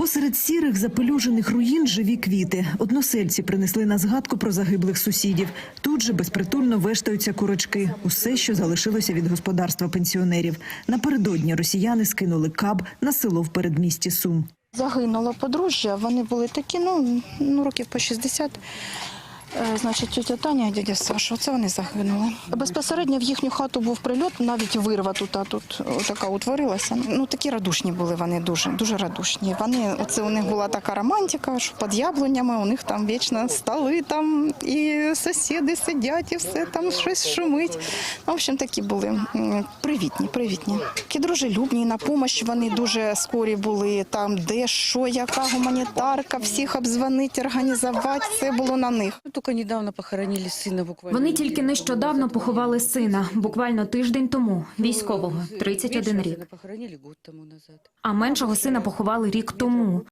Посеред сірих запелюжених руїн живі квіти. Односельці принесли на згадку про загиблих сусідів. Тут же безпритульно вештаються курочки. Усе, що залишилося від господарства пенсіонерів. Напередодні росіяни скинули каб на село в передмісті Сум. Загинуло подружжя, вони були такі, ну, ну років по 60. Е, Значить, тетя Таня і дядя Саша, оце вони загинули. Безпосередньо в їхню хату був прильот, навіть вирва тут, а тут така утворилася. Ну такі радушні були вони дуже, дуже радушні. Вони, оце у них була така романтика, що під яблунями у них там вічно столи там і сусіди сидять, і все там щось шумить. Ну, В общем, такі були привітні, привітні. Такі дружелюбні, на допомогу вони дуже скорі були. Там де що, яка гуманітарка, всіх обдзвонити, організувати, все було на них. Ну, Только недавно похоронили сына буквально. Вони тільки нещодавно поховали сина, буквально тиждень тому, військового, 31 рік. А меншого сина поховали рік тому.